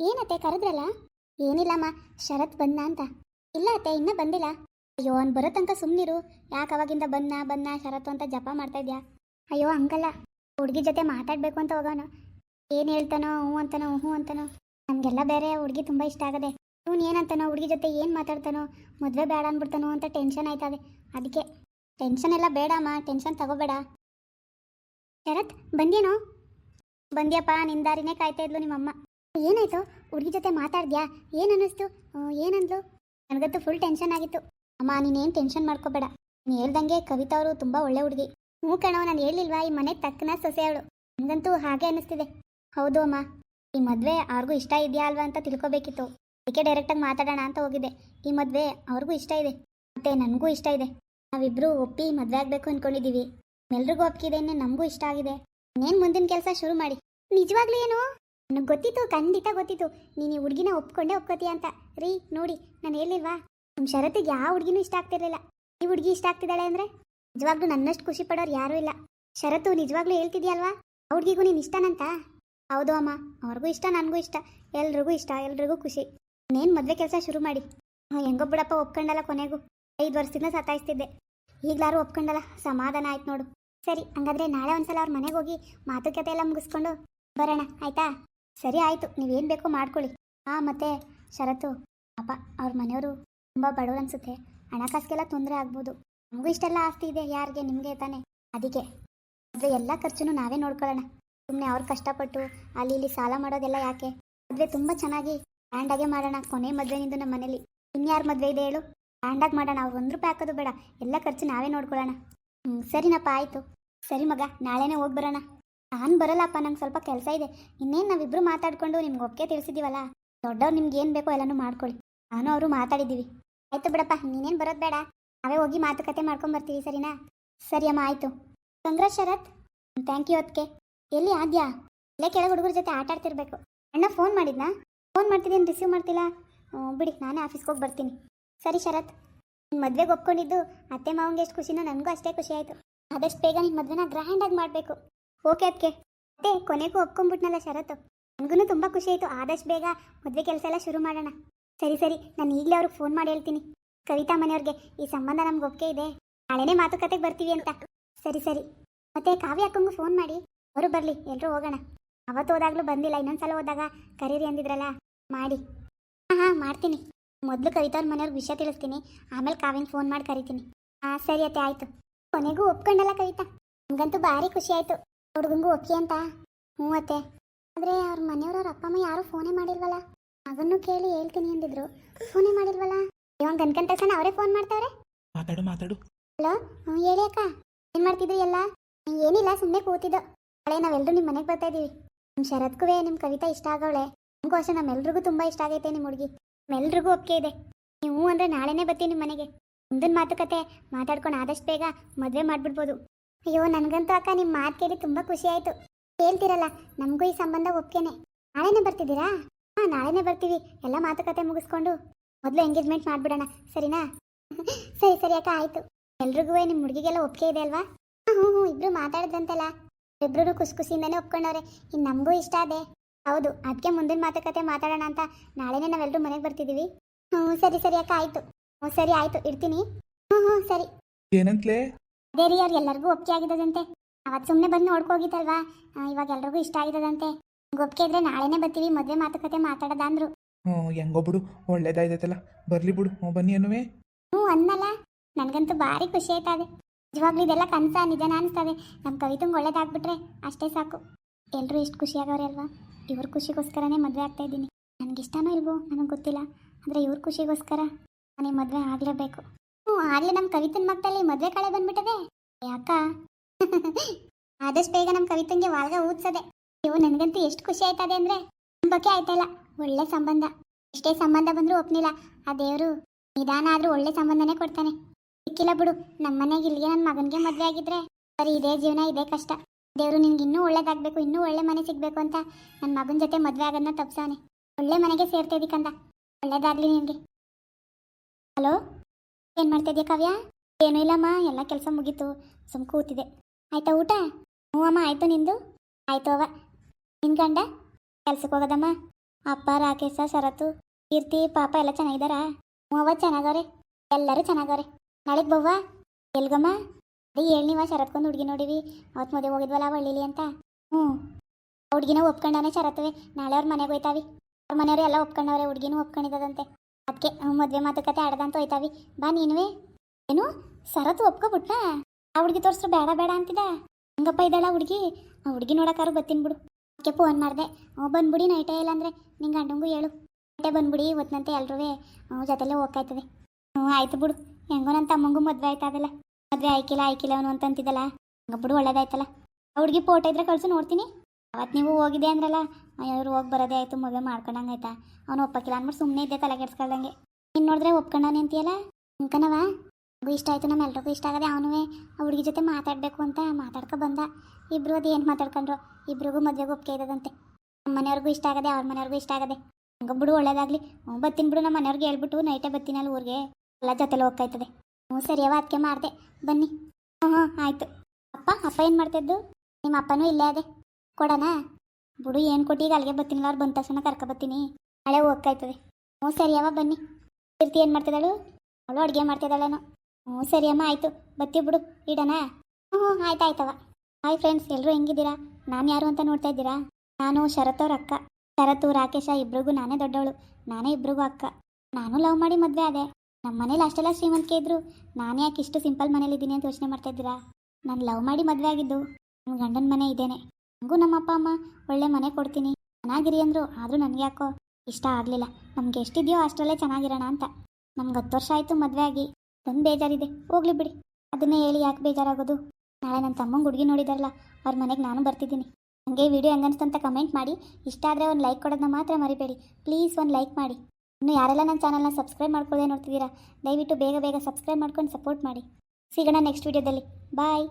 ಏನತ್ತೆ, ಕರೆದ್ರಲ್ಲ? ಏನಿಲ್ಲಮ್ಮ, ಶರತ್ ಬಂದ ಅಂತ. ಇಲ್ಲ ಅತ್ತೆ, ಇನ್ನೂ ಬಂದಿಲ್ಲ. ಅಯ್ಯೋ, ಅವ್ನು ಬರೋ ತನಕ ಸುಮ್ಮನಿರು ಯಾಕೆ ಅವಾಗಿಂದ ಬನ್ನ ಬನ್ನ ಶರತ್ ಅಂತ ಜಪ ಮಾಡ್ತಾ ಇದ್ಯಾ? ಅಯ್ಯೋ, ಹಂಗಲ್ಲ. ಹುಡುಗಿ ಜೊತೆ ಮಾತಾಡಬೇಕು ಅಂತ ಹೋಗೋಣ. ಏನು ಹೇಳ್ತಾನೋ, ಹ್ಞೂ ಅಂತಾನೋ ಹ್ಞೂ ಅಂತಾನೋ. ನಮಗೆಲ್ಲ ಬೇರೆ ಹುಡುಗಿ ತುಂಬ ಇಷ್ಟ ಆಗದೆ. ಇವನು ಏನಂತಾನೋ ಹುಡುಗಿ ಜೊತೆ ಏನು ಮಾತಾಡ್ತಾನೋ, ಮದುವೆ ಬೇಡ ಅಂದ್ಬಿಡ್ತಾನೋ ಅಂತ ಟೆನ್ಷನ್ ಆಯ್ತದೆ. ಅದಕ್ಕೆ. ಟೆನ್ಷನ್ ಎಲ್ಲ ಬೇಡಮ್ಮ, ಟೆನ್ಷನ್ ತಗೋಬೇಡ. ಶರತ್ ಬಂದೇನೋ ಬಂದ್ಯಪ್ಪ, ನಿಂದಾರಿನೇ ಕಾಯ್ತಾ ಇದ್ಲು ನಿಮ್ಮಮ್ಮ. ಏನಾಯ್ತು? ಹುಡುಗಿ ಜೊತೆ ಮಾತಾಡ್ದ್ಯಾ? ಏನು ಅನ್ನಿಸ್ತು? ಏನಂದ್ಲು? ನನಗಂತೂ ಫುಲ್ ಟೆನ್ಷನ್ ಆಗಿತ್ತು. ಅಮ್ಮ, ನೀನೇನು ಟೆನ್ಷನ್ ಮಾಡ್ಕೋಬೇಡ. ನೀನು ಹೇಳ್ದಂಗೆ ಕವಿತಾ ಅವರು ತುಂಬ ಒಳ್ಳೆ ಹುಡುಗಿ. ಹ್ಞೂ ಕಣೋ, ನಾನು ಹೇಳಿಲ್ವಾ ಈ ಮನೆ ತಕ್ಕನ ಸೊಸೆ ಅವಳು. ನನಗಂತೂ ಹಾಗೆ ಅನ್ನಿಸ್ತಿದೆ. ಹೌದು ಅಮ್ಮ. ಈ ಮದುವೆ ಅವ್ರಿಗೂ ಇಷ್ಟ ಇದೆಯಾ ಅಲ್ವಾ ಅಂತ ತಿಳ್ಕೊಬೇಕಿತ್ತು. ಅದಕ್ಕೆ ಡೈರೆಕ್ಟಾಗಿ ಮಾತಾಡೋಣ ಅಂತ ಹೋಗಿದ್ದೆ. ಈ ಮದುವೆ ಅವ್ರಿಗೂ ಇಷ್ಟ ಇದೆ. ಮತ್ತೆ ನನಗೂ ಇಷ್ಟ ಇದೆ. ನಾವಿಬ್ರು ಒಪ್ಪಿ ಮದುವೆ ಆಗಬೇಕು ಅಂದ್ಕೊಂಡಿದ್ದೀವಿ ಎಲ್ರಿಗೂ ಒಪ್ಪಿದೆ ನಮಗೂ ಇಷ್ಟ ಆಗಿದೆ. ಇನ್ನೇನು ಮುಂದಿನ ಕೆಲಸ ಶುರು ಮಾಡಿ. ನಿಜವಾಗ್ಲೂ ಏನು? ನನಗೆ ಗೊತ್ತಿತ್ತು? ಖಂಡಿತ ಗೊತ್ತಿತ್ತು. ನೀನು ಈ ಹುಡುಗಿನ ಒಪ್ಕೊಂಡೇ ಒಪ್ಕೋತೀಯ ಅಂತ. ರೀ, ನೋಡಿ, ನಾನು ಹೇಳಿಲ್ವಾ ನಮ್ಮ ಶರತ್ತಿಗೆ ಯಾವ ಹುಡುಗಿನೂ ಇಷ್ಟ ಆಗ್ತಿರಲಿಲ್ಲ. ಈ ಹುಡುಗಿ ಇಷ್ಟ ಆಗ್ತಿದ್ದಾಳೆ ಅಂದರೆ ನಿಜವಾಗ್ಲೂ ನನ್ನಷ್ಟು ಖುಷಿ ಪಡೋರು ಯಾರೂ ಇಲ್ಲ. ಶರತ್ತು ನಿಜವಾಗ್ಲೂ ಹೇಳ್ತಿದ್ಯಲ್ವಾ? ಹುಡುಗಿಗೂ ನೀನು ಇಷ್ಟನಂತ? ಹೌದು ಅಮ್ಮ, ಅವ್ರಿಗೂ ಇಷ್ಟ, ನನಗೂ ಇಷ್ಟ. ಎಲ್ರಿಗೂ ಇಷ್ಟ, ಎಲ್ರಿಗೂ ಖುಷಿ. ನೇನು ಮದುವೆ ಕೆಲಸ ಶುರು ಮಾಡಿ. ಹೆಂಗೋ ಬಿಡಪ್ಪ ಒಪ್ಕೊಂಡಲ್ಲ ಕೊನೆಗೂ. ಐದು ವರ್ಷದಿಂದ ಸತಾಯಿಸ್ತಿದ್ದೆ. ಈಗಲಾರು ಒಪ್ಕೊಂಡಲ್ಲ. ಸಮಾಧಾನ ಆಯ್ತು ನೋಡು. ಸರಿ, ಹಂಗಾದ್ರೆ ನಾಳೆ ಒಂದ್ಸಲ ಅವ್ರ ಮನೆಗೆ ಹೋಗಿ ಮಾತುಕತೆ ಎಲ್ಲ ಮುಗಿಸ್ಕೊಂಡು ಬರೋಣ, ಆಯ್ತಾ? ಸರಿ ಆಯಿತು ನೀವೇನು ಬೇಕೋ ಮಾಡ್ಕೊಳ್ಳಿ. ಹಾಂ ಮತ್ತೆ, ಶರತ್ತು, ಪಾಪ, ಅವ್ರ ಮನೆಯವರು ತುಂಬ ಬಡವ್ರು ಅನ್ಸುತ್ತೆ. ಹಣಕಾಸಿಗೆಲ್ಲ ತೊಂದರೆ ಆಗ್ಬೋದು. ನಮಗೂ ಇಷ್ಟೆಲ್ಲ ಆಸ್ತಿ ಇದೆ, ಯಾರಿಗೆ? ನಿಮಗೆ ತಾನೆ. ಅದಕ್ಕೆ. ಆದರೆ ಎಲ್ಲ ಖರ್ಚು ನಾವೇ ನೋಡ್ಕೊಳ್ಳೋಣ. ಸುಮ್ಮನೆ ಅವ್ರು ಕಷ್ಟಪಟ್ಟು ಅಲ್ಲಿ ಇಲ್ಲಿ ಸಾಲ ಮಾಡೋದೆಲ್ಲ ಯಾಕೆ? ಮದುವೆ ತುಂಬ ಚೆನ್ನಾಗಿ ಗ್ರ್ಯಾಂಡಾಗೆ ಮಾಡೋಣ, ಕೊನೆ ಮದುವೆ ನಿಂದು ನಮ್ಮ ಮನೇಲಿ. ಇನ್ಯಾರ ಮದುವೆ ಇದೆ ಹೇಳು? ಗ್ರ್ಯಾಂಡಾಗಿ ಮಾಡೋಣ, ಅವ್ರು ಒಂದು ರೂಪಾಯಿ ಹಾಕೋದು ಬೇಡ. ಎಲ್ಲ ಖರ್ಚು ನಾವೇ ನೋಡ್ಕೊಳ್ಳೋಣ. ಹ್ಞೂ ಸರಿನಪ್ಪ, ಆಯಿತು. ಸರಿ ಮಗ, ನಾಳೆನೇ ಹೋಗಿ ಬರೋಣ. ನಾನು ಬರಲ್ಲಪ್ಪ, ನಂಗೆ ಸ್ವಲ್ಪ ಕೆಲಸ ಇದೆ. ಇನ್ನೇನು ನಾವಿಬ್ಬರು ಮಾತಾಡ್ಕೊಂಡು ನಿಮ್ಗೆ ಒಪ್ಪಿಗೆ ತಿಳಿಸಿದ್ದೀವಲ್ಲ ದೊಡ್ಡವ್ರು ನಿಮ್ಗೆ ಏನು ಬೇಕೋ ಎಲ್ಲನೂ ಮಾಡ್ಕೊಳ್ಳಿ ನಾನು ಅವರು ಮಾತಾಡಿದ್ದೀವಿ. ಆಯಿತು ಬಿಡಪ್ಪ, ನೀನೇನು ಬರೋದು ಬೇಡ. ನಾವೇ ಹೋಗಿ ಮಾತುಕತೆ ಮಾಡ್ಕೊಂಬರ್ತೀವಿ ಸರಿನಾ? ಸರಿ ಅಮ್ಮ, ಆಯಿತು. Congrat Sharath. ಥ್ಯಾಂಕ್ ಯು ಅದಕ್ಕೆ ಎಲ್ಲಿ ಆದ್ಯಾ? ಇಲ್ಲೇ ಕೆಳಗೆ ಹುಡುಗರ ಜೊತೆ ಆಟ ಆಡ್ತಿರ್ಬೇಕು. ಅಣ್ಣ ಫೋನ್ ಮಾಡಿದ್ನಾ? ಫೋನ್ ಮಾಡ್ತಿದ್ದೀನಿ ರಿಸೀವ್ ಮಾಡ್ತಿಲ್ಲ? ಬಿಡಿ, ನಾನೇ ಆಫೀಸ್ಗೆ ಹೋಗಿ ಬರ್ತೀನಿ. ಸರಿ ಶರತ್. ನಿನ್ನ ಮದುವೆಗೆ ಒಪ್ಕೊಂಡಿದ್ದು ಅತ್ತೆ ಮಾವಂಗೆ ಎಷ್ಟು ಖುಷಿನೋ ನನಗೂ ಅಷ್ಟೇ ಖುಷಿ ಆಯಿತು. ಆದಷ್ಟು ಬೇಗ ನಿನ್ನ ಮದುವೆನ ಗ್ರ್ಯಾಂಡಾಗಿ ಮಾಡಬೇಕು. ಓಕೆ ಅದಕ್ಕೆ ಮತ್ತೆ ಕೊನೆಗೂ ಒಪ್ಕೊಂಡ್ಬಿಟ್ನಲ್ಲ ಶರತ್ತು? ನನಗೂ ತುಂಬ ಖುಷಿ ಆಯಿತು. ಆದಷ್ಟು ಬೇಗ ಮದುವೆ ಕೆಲಸ ಎಲ್ಲ ಶುರು ಮಾಡೋಣ. ಸರಿ ಸರಿ. ನಾನು ಈಗಲೇ ಅವ್ರಿಗೆ ಫೋನ್ ಮಾಡಿ ಹೇಳ್ತೀನಿ. ಕವಿತಾ ಮನೆಯವ್ರಿಗೆ, ಈ ಸಂಬಂಧ ನಮ್ಗೆ ಒಪ್ಪಿಗೆ ಇದೆ. ನಾಳೆನೇ ಮಾತುಕತೆಗೆ ಬರ್ತೀವಿ ಅಂತ. ಸರಿ ಸರಿ. ಮತ್ತೆ ಕಾವ್ಯ ಅಕ್ಕಂಗೂ ಫೋನ್ ಮಾಡಿ. ಅವರು ಬರಲಿ ಎಲ್ಲರೂ ಹೋಗೋಣ. ಅವತ್ತು ಹೋದಾಗಲೂ ಬಂದಿಲ್ಲ. ಇನ್ನೊಂದ್ಸಲ ಹೋದಾಗ ಕರೀರಿ ಅಂದಿದ್ರಲ್ಲ. ಮಾಡಿ. ಹಾಂ ಹಾಂ, ಮಾಡ್ತೀನಿ. ಮೊದಲು ಕವಿತಾವ್ರ ಮನೆಯವ್ರಿಗೆ ವಿಷಯ ತಿಳಿಸ್ತೀನಿ. ಆಮೇಲೆ ಕಾವ್ಯನ ಫೋನ್ ಮಾಡಿ ಕರಿತೀನಿ. ಹಾಂ, ಸರಿ ಅತ್ತೆ, ಆಯಿತು. ಕೊನೆಗೂ ಒಪ್ಕೊಂಡಲ್ಲ ಕವಿತಾ? ನಮಗಂತೂ ಭಾರಿ ಖುಷಿ ಆಯಿತು. ಹುಡುಗಂಗೂ ಓಕೆ ಅಂತ? ಹ್ಞೂ ಅತ್ತೆ. ಆದರೆ ಅವ್ರ ಮನೆಯವ್ರ ಅವ್ರ ಅಪ್ಪ ಅಮ್ಮ ಯಾರೂ ಫೋನೇ ಮಾಡಿಲ್ವಲ್ಲ? ಮಗನ್ನೂ ಕೇಳಿ ಹೇಳ್ತೀನಿ ಅಂದಿದ್ರು. ಫೋನೇ ಮಾಡಿಲ್ವಲ್ಲ? ಇವಾಗ ಗನ್ಕಂತ ತಕ್ಷಣ ಅವರೇ ಫೋನ್ ಮಾಡ್ತಾವ್ರೆ? ಮಾತಾಡು ಮಾತಾಡು. ಹಲೋ? ಹ್ಞೂ ಹೇಳಿ ಅಕ್ಕ. ಏನು ಮಾಡ್ತಿದ್ರಿ ಎಲ್ಲ? ಏನಿಲ್ಲ ಸುಮ್ಮನೆ ಕೂತಿದ್ದು. ನಾಳೆ ನಾವೆಲ್ಲರೂ ನಿಮ್ಮ ಮನೆಗೆ ಬರ್ತಾ ಇದ್ದೀವಿ. ನಿಮ್ಮ ಶರತ್ಕುವೆ ನಿಮ್ಮ ಕವಿತಾ ಇಷ್ಟ ಆಗವಳೆ. ನಮಗೂ ಅಷ್ಟೇ ನಮ್ಮೆಲ್ರಿಗೂ ತುಂಬ ಇಷ್ಟ ಆಗೈತೆ ನಿಮ್ಮ ಹುಡುಗಿ. ನಮ್ಮೆಲ್ರಿಗೂ ಒಪ್ಪಿಗೆ ಇದೆ. ನೀವು ಅಂದ್ರೆ ಅಂದರೆ ನಾಳೆನೇ ಬರ್ತೀನಿ ನಿಮ್ಮ ಮನೆಗೆ. ಮುಂದಿನ ಮಾತುಕತೆ ಮಾತಾಡ್ಕೊಂಡು ಆದಷ್ಟು ಬೇಗ ಮದುವೆ ಮಾಡಿಬಿಡ್ಬೋದು. ಅಯ್ಯೋ, ನನಗಂತೂ ಅಕ್ಕ ನಿಮ್ಮ ಮಾತು ಕೇಳಿ ತುಂಬ ಖುಷಿ ಆಯಿತು. ಹೇಳ್ತಿರಲ್ಲ ನಮಗೂ ಈ ಸಂಬಂಧ ಒಪ್ಪೇನೆ ನಾಳೆನೇ ಬರ್ತಿದ್ದೀರಾ? ಹಾಂ, ನಾಳೆನೇ ಬರ್ತೀವಿ. ಎಲ್ಲ ಮಾತುಕತೆ ಮುಗಿಸ್ಕೊಂಡು. ಮೊದಲು ಎಂಗೇಜ್ಮೆಂಟ್ ಮಾಡಿಬಿಡೋಣ, ಸರಿನಾ? ಸರಿ ಸರಿ ಅಕ್ಕ, ಆಯಿತು. ಎಲ್ರಿಗೂ ನಿಮ್ಮ ಹುಡುಗಿಗೆಲ್ಲ ಒಪ್ಪಿಗೆ ಇದೆ ಅಲ್ವಾ? ಹ್ಞೂ ಹ್ಞೂ ಇಬ್ಬರು ಮಾತಾಡಿದಂತಲ್ಲ. ಇಬ್ಬರೂ ಖುಷಿ ಖುಷಿಯಿಂದನೇ ಒಪ್ಕೊಂಡವ್ರೆ. ಇನ್ನು ನಮಗೂ ಇಷ್ಟ ಅದೇ. ಹೌದು ಅದಕ್ಕೆ ಮುಂದಿನ ಮಾತುಕತೆ ಮಾತಾಡೋಣ ಅಂತ ನಾಳೆನೇ ನಾವೆಲ್ಲರೂ ಮನೆಗೆ ಬರ್ತಿದ್ದೀವಿ ಹ್ಞೂ ಸರಿ ಸರಿ ಅಕ್ಕ, ಆಯಿತು. ಹ್ಞೂ ಸರಿ, ಆಯಿತು, ಇಡ್ತೀನಿ. ಹ್ಞೂ ಹ್ಞೂ ಸರಿ. ಏನಂತ್ಲೇ? ಅದೇ ರೀ ಎಲ್ಲರಿಗೂ ಒಪ್ಪಿಗೆ ಆಗಿದ್ದದಂತೆ ಅವತ್ತು ಸುಮ್ಮನೆ ಬಂದು ನೋಡ್ಕೋಗಿತ್ತಲ್ವಾ ಆ, ಇವಾಗ ಎಲ್ರಿಗೂ ಇಷ್ಟ ಆಗಿದ್ದದಂತೆ ನಿಮ್ಗೆ ಒಪ್ಪಿಗೆ ಇದ್ರೆ ನಾಳೆನೇ ಬರ್ತೀವಿ ಮದುವೆ ಮಾತುಕತೆ ಮಾತಾಡೋದ ಅಂದ್ರು. ಹ್ಞೂ ಹೆಂಗೋ ಬಿಡು ಒಳ್ಳೇದಾಯ್ತಲ್ಲ ಬರಲಿ ಬಿಡು ಹ್ಞೂ ಬನ್ನಿ ಅನ್ನುವೆ. ಹ್ಞೂ ಅನ್ನಲ್ಲ. ನನಗಂತೂ ಭಾರಿ ಖುಷಿ ಆಯ್ತದೆ. ನಿಜವಾಗ್ಲೂ ಇದೆಲ್ಲ ಕನಸ ನಿಜನ ಅನಿಸ್ತದೆ. ನಮ್ಮ ಕವಿತಂಗೆ ಒಳ್ಳೇದಾಗ್ಬಿಟ್ರೆ ಅಷ್ಟೇ ಸಾಕು. ಎಲ್ಲರೂ ಎಷ್ಟು ಖುಷಿಯಾಗವ್ರೆ ಅಲ್ವಾ? ಇವ್ರ ಖುಷಿಗೋಸ್ಕರನೇ ಮದುವೆ ಆಗ್ತಾ ಇದ್ದೀನಿ. ನನಗೆ ಇಷ್ಟನೋ ಇಲ್ವೋ ನನಗೆ ಗೊತ್ತಿಲ್ಲ. ಆದರೆ ಇವ್ರ ಖುಷಿಗೋಸ್ಕರ ನನಗೆ ಮದುವೆ ಆಗಲೇಬೇಕು. ಹ್ಞೂ ನಮ್ ನಮ್ಮ ಕವಿತನ ಮಕ್ಕಳಲ್ಲಿ ಮದುವೆ ಕಳೆ ಬಂದ್ಬಿಟ್ಟದೆ? ಯಾಕ ಆದಷ್ಟು ಬೇಗ ನಮ್ಮ ಕವಿತನ್ಗೆ ವಾಲ್ಗ ಊದ್ಸದೆ. ಇವು ನನಗಂತೂ ಎಷ್ಟು ಖುಷಿ ಆಯ್ತದೆ ಅಂದ್ರೆ ನಂಬಕ್ಕೆ ಆಯ್ತಲ್ಲ ಒಳ್ಳೆ ಸಂಬಂಧ. ಎಷ್ಟೇ ಸಂಬಂಧ ಬಂದರೂ ಒಪ್ನಿಲ್ಲ. ಆ ದೇವರು ನಿಧಾನ ಆದ್ರೂ ಒಳ್ಳೆ ಸಂಬಂಧನೇ ಕೊಡ್ತಾನೆ. ಸಿಕ್ಕಿಲ್ಲ ಬಿಡು. ನಮ್ಮ ಮನೆಗೆ ಇಲ್ಲಿಗೆ ನನ್ನ ಮಗನಿಗೆ ಮದುವೆ ಆಗಿದ್ರೆ ಬರೀ ಇದೇ ಜೀವನ, ಇದೇ ಕಷ್ಟ. ದೇವರು ನಿನ್ಗೆ ಇನ್ನೂ ಒಳ್ಳೇದಾಗಬೇಕು, ಇನ್ನೂ ಒಳ್ಳೆ ಮನೆ ಸಿಗಬೇಕು ಅಂತ ನನ್ನ ಮಗನ ಜೊತೆ ಮದುವೆ ಆಗೋದನ್ನ ತಪ್ಸಾನೆ ಒಳ್ಳೆ ಮನೆಗೆ ಸೇರ್ತಾ ಕಂದ ಒಳ್ಳೇದಾಗ್ಲಿ ನಿನಗೆ. ಹಲೋ? ಏನು ಮಾಡ್ತಾ ಕಾವ್ಯಾ? ಕಾವ್ಯ ಏನೂ ಇಲ್ಲಮ್ಮ, ಎಲ್ಲ ಕೆಲಸ ಮುಗೀತು. ಸುಮ್ ಕೂತಿದೆ ಆಯ್ತಾ ಊಟ? ಹ್ಞೂ ಅಮ್ಮ, ಆಯ್ತು ನಿಂದು? ಆಯ್ತು ಅವ. ನಿನ್ ಗಂಡ? ಕೆಲ್ಸಕ್ಕೆ ಹೋಗೋದಮ್ಮ? ಅಪ್ಪ, ರಾಕೇಶ ಶರತ್ತು ಕೀರ್ತಿ, ಪಾಪ ಎಲ್ಲ ಚೆನ್ನಾಗಿದ್ದಾರಾ? ಅವ್ವ ಚೆನ್ನಾಗವ್ರೆ. ಎಲ್ಲರೂ ಚೆನ್ನಾಗವ್ರೆ. ನಾಳೆಗೆ ಬವ್ವ? ಎಲ್ಗಮ್ಮ? ಅದೇ ಹೇಳಿ ನೀವ ಶರತ್ಕೊಂದು ಹುಡುಗಿ ನೋಡಿವಿ. ಅವತ್ತು ಮದುವೆ ಹೋಗಿದ್ವಲ್ಲ ಒಳ್ಳಿಲಿ ಅಂತ? ಹ್ಞೂ. ಹುಡುಗಿನ ಒಪ್ಕೊಂಡಾನೆ ಶರತ್ವೆ. ನಾಳೆ ಅವ್ರ ಮನೆಗೆ ಹೋಯ್ತಾವಿ. ಅವ್ರ ಮನೆಯವರು ಎಲ್ಲ ಒಪ್ಕೊಂಡವ್ರೆ, ಹುಡುಗಿನೂ ಒಪ್ಕೊಂಡಿದ್ದದಂತೆ. ಅದಕ್ಕೆ ಮದುವೆ ಮಾತುಕತೆ ಆಡದಂತ ಹೋಯ್ತಾವಿ. ಬಾ ನೀನುವೆ. ಏನು? ಸರತ್ ಒಪ್ಕೊಬಿಟ್ಟ ಆ ಹುಡುಗಿ ತೋರಿಸ್ರು ಬೇಡ ಬೇಡ ಅಂತಿದ ಹಂಗಪ್ಪ ಇದ್ದಾಳ ಹುಡುಗಿ. ಆ ಹುಡುಗಿ ನೋಡಕ್ಕಾರು ಬತ್ತೀನಿ ಬಿಡು. ಅದಕ್ಕೆ ಫೋನ್ ಮಾಡಿದೆ. ಬಂದ್ಬಿಡಿ ನೈಟೇ ಇಲ್ಲ ಅಂದರೆ ನಿಂಗೆ ಗಂಡಂಗೂ ಹೇಳು. ನೈಟೇ ಬಂದ್ಬಿಡಿ ಇವತ್ತಿನಂತೆ ಎಲ್ರೂ ಜೊತೆಲೇ ಹೋಗ್ತಾಯ್ತದೆ. ಹ್ಞೂ ಆಯ್ತು ಬಿಡು. ಹೆಂಗೋ ನನ್ನ ತಮ್ಮಂಗೂ ಮದುವೆ ಆಯ್ತದಲ್ಲ ಮದುವೆ ಆಯ್ಕಿಲ್ಲ ಆಯ್ಕಿಲ್ಲ ಅವನು ಅಂತ ಅಂತಿದ್ದಲ್ಲ ಹಂಗ ಬಿಡು, ಒಳ್ಳೇದಾಯ್ತಲ್ಲ. ಆ ಹುಡುಗಿ ಫೋಟೋ ಇದ್ರೆ ಕಳಿಸು, ನೋಡ್ತೀನಿ. ಅವತ್ತು ನೀವು ಹೋಗಿದೆ ಅಂದ್ರಲ್ಲ ಅವ್ರು ಹೋಗಿ ಬರೋದೇ ಆಯಿತು, ಮದುವೆ ಮಾಡ್ಕೊಂಡಂಗಾಯ್ತಾ ಅವನು ಒಪ್ಪಕ್ಕಿಲ್ಲ ಅಂದ್ಬಿಟ್ಟು ಸುಮ್ಮನೆ ಇದ್ದೆ ತಲೆ ಕೆಡ್ಸ್ಕೊಳ್ದಂಗೆ. ನೀನು ನೋಡಿದ್ರೆ ಒಪ್ಕೊಂಡಾನೆ ಅಂತೀಯಲ್ಲ ಅಂಕನವ? ಅವ್ಗೂ ಇಷ್ಟ ಆಯಿತು ನಮ್ಮ ಎಲ್ರಿಗೂ ಇಷ್ಟ ಆಗದೆ ಅವನು ಆ ಹುಡುಗಿ ಜೊತೆ ಮಾತಾಡಬೇಕು ಅಂತ ಮಾತಾಡ್ಕೊ ಬಂದ. ಇಬ್ಬರು ಅದು ಏನು ಮಾತಾಡ್ಕೊಂಡ್ರು? ಇಬ್ರಿಗೂ ಮದುವೆಗೆ ಒಪ್ಪಿಗೆ ಇದ್ದದಂತೆ. ನಮ್ಮ ಮನೆಯವ್ರಿಗೂ ಇಷ್ಟ ಆಗದೆ, ಅವ್ರ ಮನೆಯವ್ರಿಗೂ ಇಷ್ಟ ಆಗದೆ. ಹಂಗ ಬಿಡು, ಒಳ್ಳೇದಾಗಲಿ. ಹ್ಞೂ, ಬತ್ತೀನಿ ಬಿಡು ನಮ್ಮ ಮನೆಯವ್ರಿಗೆ ಹೇಳ್ಬಿಟ್ಟು ನೈಟೇ ಬತ್ತಿನಲ್ಲಿ ಊರಿಗೆ. ಎಲ್ಲ ಜೊತೆಲಿ ಹೋಗ್ತಾಯ್ತದೆ ಹ್ಞೂ ಸರಿಯವ ಅದಕ್ಕೆ ಮಾಡಿದೆ. ಬನ್ನಿ. ಹಾಂ ಹಾಂ ಆಯಿತು. ಅಪ್ಪ ಅಪ್ಪ ಏನು ಮಾಡ್ತಿದ್ದು? ನಿಮ್ಮ ಅಪ್ಪನೂ ಇಲ್ಲೇ ಅದೇ. ಕೊಡೋಣ ಬಿಡು, ಏನು ಕೊಟ್ಟು ಈಗ ಅಲ್ಲಿಗೆ ಬರ್ತೀನಲ್ಲ ಅವ್ರು ಬಂದ ತಕ್ಷಣ ಕರ್ಕೊ ಬರ್ತೀನಿ. ನಾಳೆ ಹೋಗ್ತಾಯ್ತದೆ ಹ್ಞೂ ಸರಿಯವ ಬನ್ನಿ. ಕೀರ್ತಿ ಏನು ಮಾಡ್ತಿದ್ದಾಳು? ಅವಳು ಅಡುಗೆ ಮಾಡ್ತಿದ್ದಾಳೇನೋ ಹ್ಞೂ, ಸರಿ ಅಮ್ಮ, ಆಯಿತು. ಬತ್ತಿ ಬಿಡು, ಇಡೋಣ. ಹ್ಞೂ ಆಯ್ತು ಆಯ್ತವ ಹಾಯ್ ಫ್ರೆಂಡ್ಸ್ ಎಲ್ಲರೂ ಹೆಂಗಿದ್ದೀರಾ? ನಾನು ಯಾರು ಅಂತ ನೋಡ್ತಾ ಇದ್ದೀರಾ? ನಾನು ಶರತ್ ಅವ್ರ ಅಕ್ಕ. ಶರತ್, ರಾಕೇಶ ಇಬ್ರಿಗೂ ನಾನೇ ದೊಡ್ಡವಳು. ನಾನೇ ಇಬ್ರಿಗೂ ಅಕ್ಕ. ನಾನು ಲವ್ ಮಾಡಿ ಮದುವೆ ಆದೆ. ನಮ್ಮ ಮನೇಲಿ ಅಷ್ಟೆಲ್ಲ ಶ್ರೀಮಂತಿಕೆ ಇದ್ರು. ನಾನು ಯಾಕೆ ಇಷ್ಟು ಸಿಂಪಲ್ ಮನೇಲಿದ್ದೀನಿ ಅಂತ ಯೋಚನೆ ಮಾಡ್ತಾ ಇದ್ದೀರಾ? ನಾನು ಲವ್ ಮಾಡಿ ಮದುವೆ ಆಗಿದ್ದು. ನನ್ನ ಗಂಡನ ಮನೆ ಇದ್ದೇನೆ ನನಗೂ ನಮ್ಮ ಅಪ್ಪ ಅಮ್ಮ ಒಳ್ಳೆ ಮನೆ ಕೊಡ್ತೀನಿ. ಚೆನ್ನಾಗಿರಿ ಅಂದರು, ಆದರೂ ನನಗೆ ಯಾಕೋ ಇಷ್ಟ ಆಗಲಿಲ್ಲ. ನಮ್ಗೆ ಎಷ್ಟಿದೆಯೋ ಅಷ್ಟರಲ್ಲೇ ಚೆನ್ನಾಗಿರೋಣ ಅಂತ. ನಮ್ಗೆ ಹತ್ತು ವರ್ಷ ಆಯಿತು ಮದುವೆ ಆಗಿ. ಒಂದು ಬೇಜಾರಿದೆ. ಹೋಗ್ಲಿ ಬಿಡಿ. ಅದನ್ನೇ ಹೇಳಿ ಯಾಕೆ ಬೇಜಾರಾಗೋದು? ನಾಳೆ ನನ್ನ ತಮ್ಮ ಹುಡುಗಿ ನೋಡಿದಾರಲ್ಲ, ಅವ್ರ ಮನೆಗೆ ನಾನು ಬರ್ತಿದ್ದೀನಿ. ನನಗೆ ವಿಡಿಯೋ ಹೆಂಗನ್ಸ್ತಂತ ಕಮೆಂಟ್ ಮಾಡಿ. ಇಷ್ಟ ಆದರೆ ಒಂದು ಲೈಕ್ ಕೊಡೋದನ್ನ ಮಾತ್ರ ಮರಿಬೇಡಿ. ಪ್ಲೀಸ್ ಒಂದು ಲೈಕ್ ಮಾಡಿ. ಇನ್ನು ಯಾರೆಲ್ಲ ನನ್ನ ಚಾನಲ್ನ ಸಬ್ಸ್ಕ್ರೈಬ್ ಮಾಡ್ಕೊಳ್ಳದೆ ನೋಡ್ತಿದ್ದೀರಾ, ದಯವಿಟ್ಟು ಬೇಗ ಬೇಗ ಸಬ್ಸ್ಕ್ರೈಬ್ ಮಾಡ್ಕೊಂಡು ಸಪೋರ್ಟ್ ಮಾಡಿ. ಸಿಗೋಣ ನೆಕ್ಸ್ಟ್ ವಿಡಿಯೋದಲ್ಲಿ. ಬಾಯ್.